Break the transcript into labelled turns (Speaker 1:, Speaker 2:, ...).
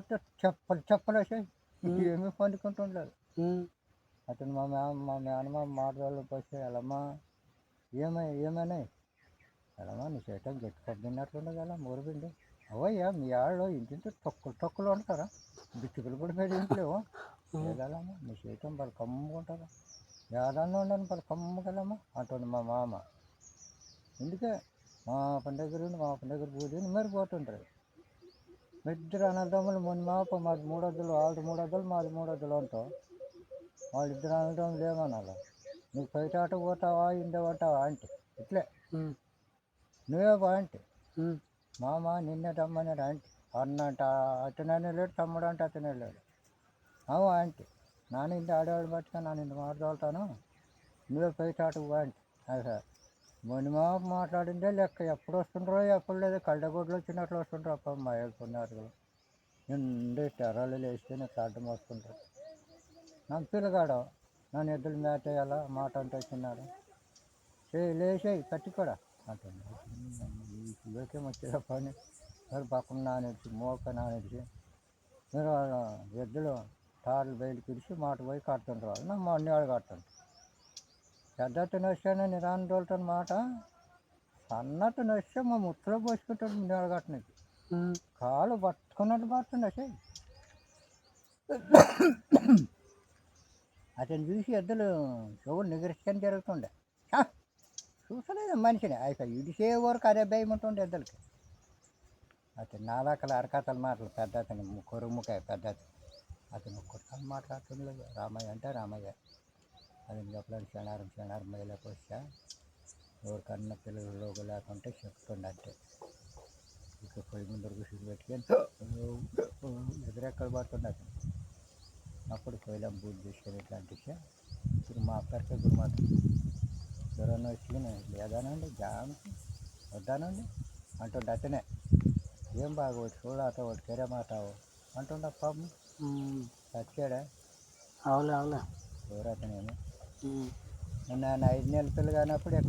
Speaker 1: పోతే చెప్పలు చెప్పలేసాయి ఏమీ పండుకుంటుండలేదు అతను మా మే మా మేనమ్మ మాటలు పోతే ఎలమ్మా ఏమై ఏమైనాయి ఎలమ్మా నీ చేయటం గట్టి పొద్దున్నట్లుండదు కదా మూరపిండి అవయ్యా మీ ఆళ్ళు ఇంటింటి తొక్కులు తొక్కులు ఉంటారా బిచ్చుకులు కూడా మీద ఇంట్లేవు ఏదమ్మా నీ చేయటం వాళ్ళు కమ్ముకుంటారా ఏదన్నా ఉండని వాళ్ళు కమ్ముకెళ్ళమ్మా అంటుంది మా మామ. ఎందుకే? మా ఉండి మా దగ్గర పూజని మరి పోతుంటారు. ఇద్దరు అన్నదమ్ములు మొన్న మాప మాది మూడు వద్దులు వాళ్ళది మూడు వద్దులు మాది మూడు వద్దులు ఉంటాం వాళ్ళిద్దరు అనడం లేమనాలి నువ్వు బయట ఆట పోతావా ఇండే పోతావా అంటే ఇట్లే. నువ్వే బా అంటే మామ నిన్నే రమ్మన్నాడు అంటే అన్న అంట అతనే లేడు తమ్ముడు అంటే అతనే లేడు. అవు అంటే నాన్న ఇంటి ఆడవాళ్ళు పట్టుకొని నేను ఇంత మాట్లాడతాను నువ్వే బయట ఆటకు పో అంటే అదే. మొన్న మాట్లాడిందే లెక్క. ఎప్పుడు వస్తుండ్రో ఎప్పుడు లేదు. కళ్ళగొడ్లు వచ్చినట్లు వస్తుండ్రో. అప్ప మా వెళ్తున్నారు నిండి టెర్రలు వేస్తేనే అడ్డం వస్తుంటారు నా పిల్లగాడు నన్ను ఎద్దులు మేతేయాలా మాట అంటే వచ్చినాడు. ఏ లేచేయి కట్టి కూడా అంటుంది. లోకేం వచ్చేదా పని మరి పక్కన నానేసి మోక నానేసి మీరు ఎద్దులు తాళ్ళు బయలు పిలిచి మాట పోయి కడుతుంటారు వాళ్ళు. నా మొన్న అన్ని వాళ్ళు కడుతుంటారు పెద్ద నొచ్చాను తోలుతాను మాట. సన్నట్టు నొస్తే మా ముట్టులో పోసుకుంటాడు
Speaker 2: ఉమ్.
Speaker 1: కాలు పట్టుకున్నట్టు పడుతుండే చెయ్యి అతను చూసి ఎద్దులు చెవులు నిగరిస్తాను జరుగుతుండే! చూసలేదు మనిషిని? అయిపోయి ఇడిసే వరకు అదే భయం ఉంటుండే ఎద్దులకి. అతను నాలాకల అరకతల మాటలు పెద్ద అతను కొరుముకాయ పెద్ద అతను. అతను ఒక్కసారి మాట్లాడుతుండలేదు రామయ్య అంటే రామయ్య. అతను చెప్పలేదు శనారం శనారం మైలకు వచ్చా? ఎవరికన్నా పిల్లలు లోగు లేకుంటే చెప్తుండే అంటే ఇక పొయ్యి ముందర కూర్చుని పెట్టుకొని ఎదురెక్కడ పడుతుండే అప్పుడు పొయ్యిలో పూజ చేసుకొని ఇట్లా అంటే ఇప్పుడు మా అక్కడికి ఇప్పుడు మాత్రం ఎవరన్నా వచ్చి లేదానండి జామకి వద్దానండి అంటుండే అతనే. ఏం బాగా చూడాత ఒకటి కెరే మాతావు అంటుండ పాపం చచ్చాడా?
Speaker 2: అవులే అవులే
Speaker 1: ఎవరు అతనేమో?
Speaker 2: ఉమ్.
Speaker 1: ఐదు నెలల పిల్లగానప్పుడు ఎక్కువ